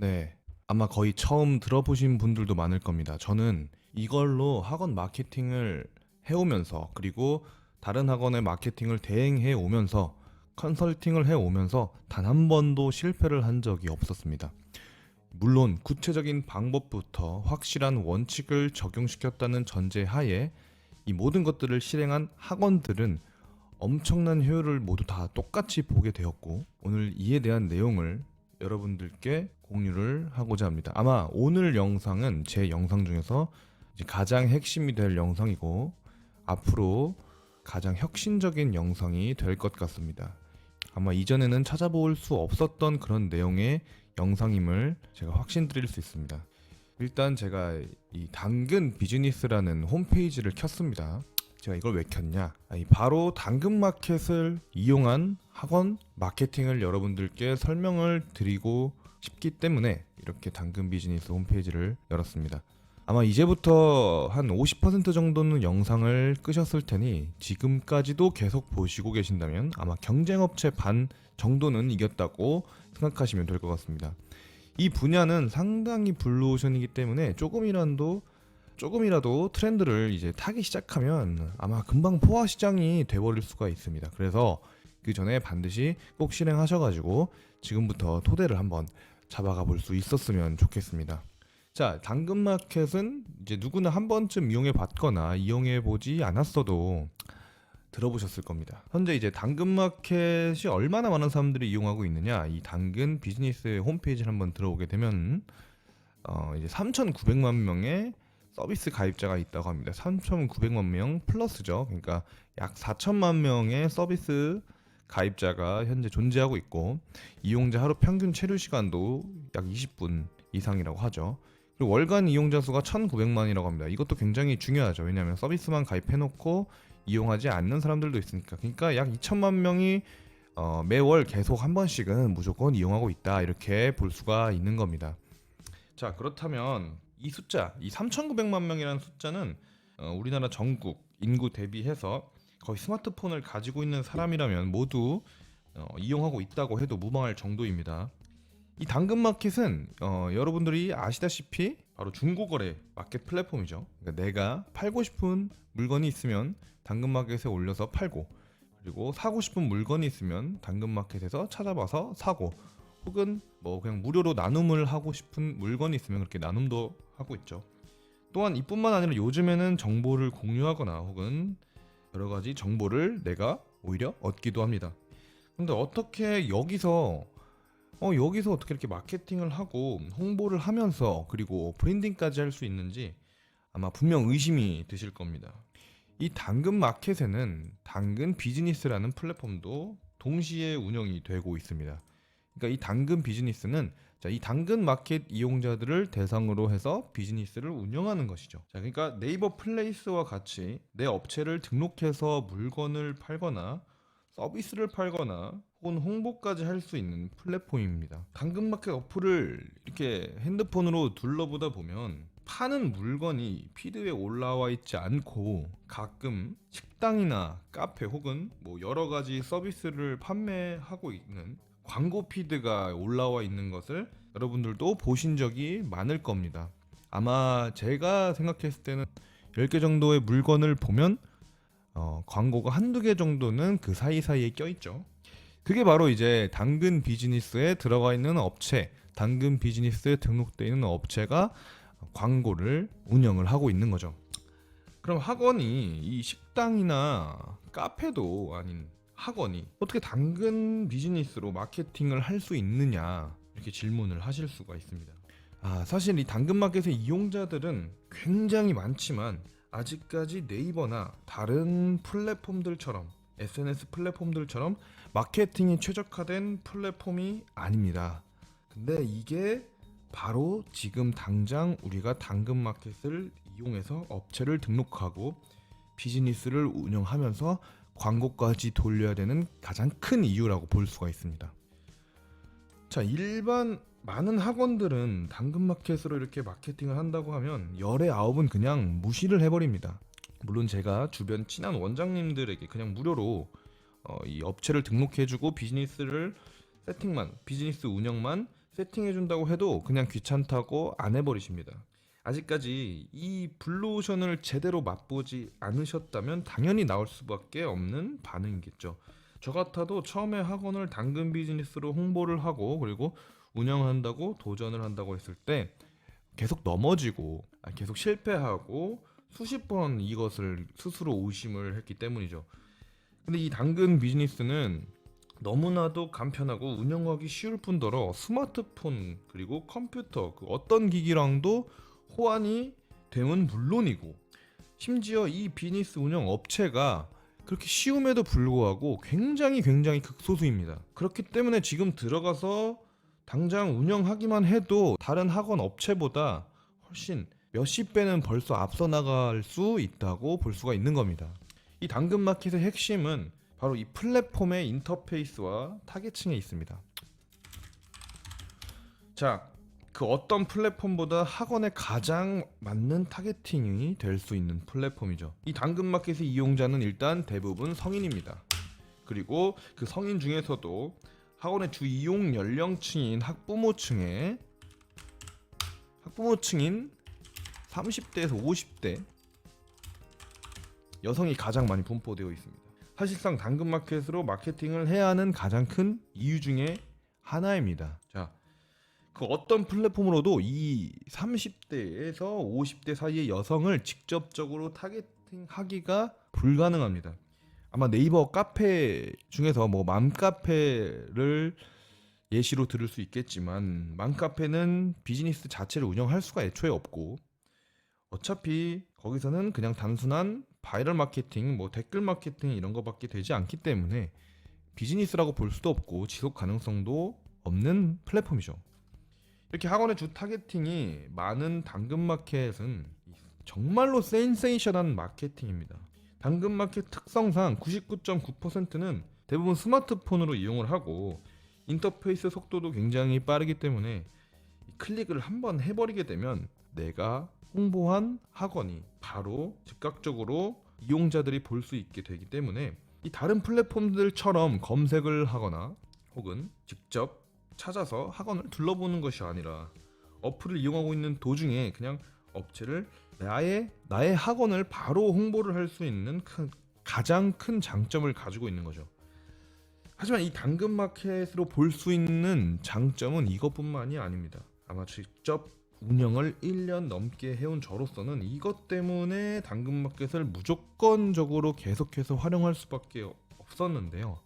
네. 아마 거의 처음 들어보신 분들도 많을 겁니다. 저는 이걸로 학원 마케팅을 해오면서 그리고 다른 학원의 마케팅을 대행해 오면서 컨설팅을 해 오면서 단 한 번도 실패를 한 적이 없었습니다. 물론 구체적인 방법부터 확실한 원칙을 적용시켰다는 전제 하에 이 모든 것들을 실행한 학원들은 엄청난 효율을 모두 다 똑같이 보게 되었고 오늘 이에 대한 내용을 여러분들께 공유를 하고자 합니다. 아마 오늘 영상은 제 영상 중에서 가장 핵심이 될 영상이고 앞으로 가장 혁신적인 영상이 될 것 같습니다. 아마 이전에는 찾아볼 수 없었던 그런 내용의 영상임을 제가 확신드릴 수 있습니다. 일단 제가 이 당근 비즈니스라는 홈페이지를 켰습니다. 제가 이걸 왜 켰냐? 아니, 바로 당근 마켓을 이용한 학원 마케팅을 여러분들께 설명을 드리고 싶기 때문에 이렇게 당근 비즈니스 홈페이지를 열었습니다. 아마 이제부터 한 50% 정도는 영상을 끄셨을 테니 지금까지도 계속 보시고 계신다면 아마 경쟁업체 반 정도는 이겼다고 생각하시면 될 것 같습니다. 이 분야는 상당히 블루오션이기 때문에 조금이라도 조금이라도 트렌드를 이제 타기 시작하면 아마 금방 포화 시장이 돼버릴 수가 있습니다. 그래서 그 전에 반드시 꼭 실행하셔가지고 지금부터 토대를 한번 잡아가 볼 수 있었으면 좋겠습니다. 자, 당근마켓은 이제 누구나 한 번쯤 이용해 봤거나 이용해 보지 않았어도 들어보셨을 겁니다. 현재 이제 당근마켓이 얼마나 많은 사람들이 이용하고 있느냐, 이 당근 비즈니스 홈페이지를 한번 들어오게 되면 어, 이제 3,900만 명의 서비스 가입자가 있다고 합니다. 3,900만 명 플러스죠. 그러니까 약 4천만 명의 서비스 가입자가 현재 존재하고 있고 이용자 하루 평균 체류 시간도 약 20분 이상이라고 하죠. 그리고 월간 이용자 수가 1,900만이라고 합니다. 이것도 굉장히 중요하죠. 왜냐하면 서비스만 가입해놓고 이용하지 않는 사람들도 있으니까. 그러니까 약 2천만 명이 어, 매월 계속 한 번씩은 무조건 이용하고 있다 이렇게 볼 수가 있는 겁니다. 자 그렇다면 이 숫자, 이 3,900만 명이라는 숫자는 어, 우리나라 전국 인구 대비해서 거의 스마트폰을 가지고 있는 사람이라면 모두 어, 이용하고 있다고 해도 무방할 정도입니다. 이 당근마켓은 어, 여러분들이 아시다시피 바로 중고거래 마켓 플랫폼이죠. 그러니까 내가 팔고 싶은 물건이 있으면 당근마켓에 올려서 팔고 그리고 사고 싶은 물건이 있으면 당근마켓에서 찾아봐서 사고 혹은 뭐 그냥 무료로 나눔을 하고 싶은 물건이 있으면 그렇게 나눔도 하고 있죠. 또한 이뿐만 아니라 요즘에는 정보를 공유하거나 혹은 여러 가지 정보를 내가 오히려 얻기도 합니다. 근데 어떻게 여기서 어 여기서 어떻게 이렇게 마케팅을 하고 홍보를 하면서 그리고 브랜딩까지 할 수 있는지 아마 분명 의심이 드실 겁니다. 이 당근 마켓에는 당근 비즈니스라는 플랫폼도 동시에 운영이 되고 있습니다. 그러니까 이 당근 비즈니스는 자, 이 당근 마켓 이용자들을 대상으로 해서 비즈니스를 운영하는 것이죠. 자, 그러니까 네이버 플레이스와 같이 내 업체를 등록해서 물건을 팔거나 서비스를 팔거나 혹은 홍보까지 할 수 있는 플랫폼입니다. 당근마켓 어플을 이렇게 핸드폰으로 둘러보다 보면 파는 물건이 피드에 올라와 있지 않고 가끔 식당이나 카페 혹은 뭐 여러 가지 서비스를 판매하고 있는 광고 피드가 올라와 있는 것을 여러분들도 보신 적이 많을 겁니다. 아마 제가 생각했을 때는 10개 정도의 물건을 보면 어, 광고가 한두 개 정도는 그 사이사이에 껴있죠. 그게 바로 이제 당근 비즈니스에 들어가 있는 업체, 당근 비즈니스에 등록되어 있는 업체가 광고를 운영을 하고 있는 거죠. 그럼 학원이 이 식당이나 카페도 아닌 학원이 어떻게 당근 비즈니스로 마케팅을 할 수 있느냐 이렇게 질문을 하실 수가 있습니다. 아, 사실 이 당근마켓의 이용자들은 굉장히 많지만 아직까지 네이버나 다른 플랫폼들처럼 SNS 플랫폼들처럼 마케팅이 최적화된 플랫폼이 아닙니다. 근데 이게 바로 지금 당장 우리가 당근마켓을 이용해서 업체를 등록하고 비즈니스를 운영하면서 광고까지 돌려야 되는 가장 큰 이유라고 볼 수가 있습니다. 자, 일반 많은 학원들은 당근마켓으로 이렇게 마케팅을 한다고 하면 열의 아홉은 그냥 무시를 해버립니다. 물론 제가 주변 친한 원장님들에게 그냥 무료로 어, 이 업체를 등록해주고 비즈니스를 세팅만 비즈니스 운영만 세팅해준다고 해도 그냥 귀찮다고 안 해버리십니다. 아직까지 이 블루오션을 제대로 맛보지 않으셨다면 당연히 나올 수밖에 없는 반응이겠죠. 저 같아도 처음에 학원을 당근 비즈니스로 홍보를 하고 그리고 운영한다고 도전을 한다고 했을 때 계속 넘어지고 아, 계속 실패하고 수십 번 이것을 스스로 의심을 했기 때문이죠. 근데 이 당근 비즈니스는 너무나도 간편하고 운영하기 쉬울 뿐더러 스마트폰 그리고 컴퓨터 그 어떤 기기랑도 호환이 되면 물론이고 심지어 이 비즈니스 운영 업체가 그렇게 쉬움에도 불구하고 굉장히 굉장히 극소수입니다. 그렇기 때문에 지금 들어가서 당장 운영하기만 해도 다른 학원 업체보다 훨씬 몇십 배는 벌써 앞서 나갈 수 있다고 볼 수가 있는 겁니다. 이 당근 마켓의 핵심은 바로 이 플랫폼의 인터페이스와 타겟층에 있습니다. 자, 그 어떤 플랫폼보다 학원에 가장 맞는 타겟팅이 될 수 있는 플랫폼이죠. 이 당근마켓의 이용자는 일단 대부분 성인입니다. 그리고 그 성인 중에서도 학원의 주 이용 연령층인 학부모층에 학부모층인 30대에서 50대 여성이 가장 많이 분포되어 있습니다. 사실상 당근마켓으로 마케팅을 해야 하는 가장 큰 이유 중에 하나입니다. 자, 그 어떤 플랫폼으로도 이 30대에서 50대 사이의 여성을 직접적으로 타겟팅하기가 불가능합니다. 아마 네이버 카페 중에서 뭐 맘카페를 예시로 들을 수 있겠지만 맘카페는 비즈니스 자체를 운영할 수가 애초에 없고 어차피 거기서는 그냥 단순한 바이럴 마케팅, 뭐 댓글 마케팅 이런 거밖에 되지 않기 때문에 비즈니스라고 볼 수도 없고 지속 가능성도 없는 플랫폼이죠. 이렇게 학원의 주 타겟팅이 많은 당근 마켓은 정말로 센세이션한 마케팅입니다. 당근 마켓 특성상 99.9%는 대부분 스마트폰으로 이용을 하고 인터페이스 속도도 굉장히 빠르기 때문에 클릭을 한번 해버리게 되면 내가 홍보한 학원이 바로 즉각적으로 이용자들이 볼 수 있게 되기 때문에 이 다른 플랫폼들처럼 검색을 하거나 혹은 직접 찾아서 학원을 둘러보는 것이 아니라 어플을 이용하고 있는 도중에 그냥 업체를 나의 나의 학원을 바로 홍보를 할 수 있는 큰, 가장 큰 장점을 가지고 있는 거죠. 하지만 이 당근 마켓으로 볼 수 있는 장점은 이것뿐만이 아닙니다. 아마 직접 운영을 1년 넘게 해온 저로서는 이것 때문에 당근 마켓을 무조건적으로 계속해서 활용할 수밖에 없었는데요.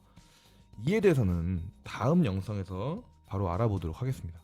이에 대해서는 다음 영상에서 바로 알아보도록 하겠습니다.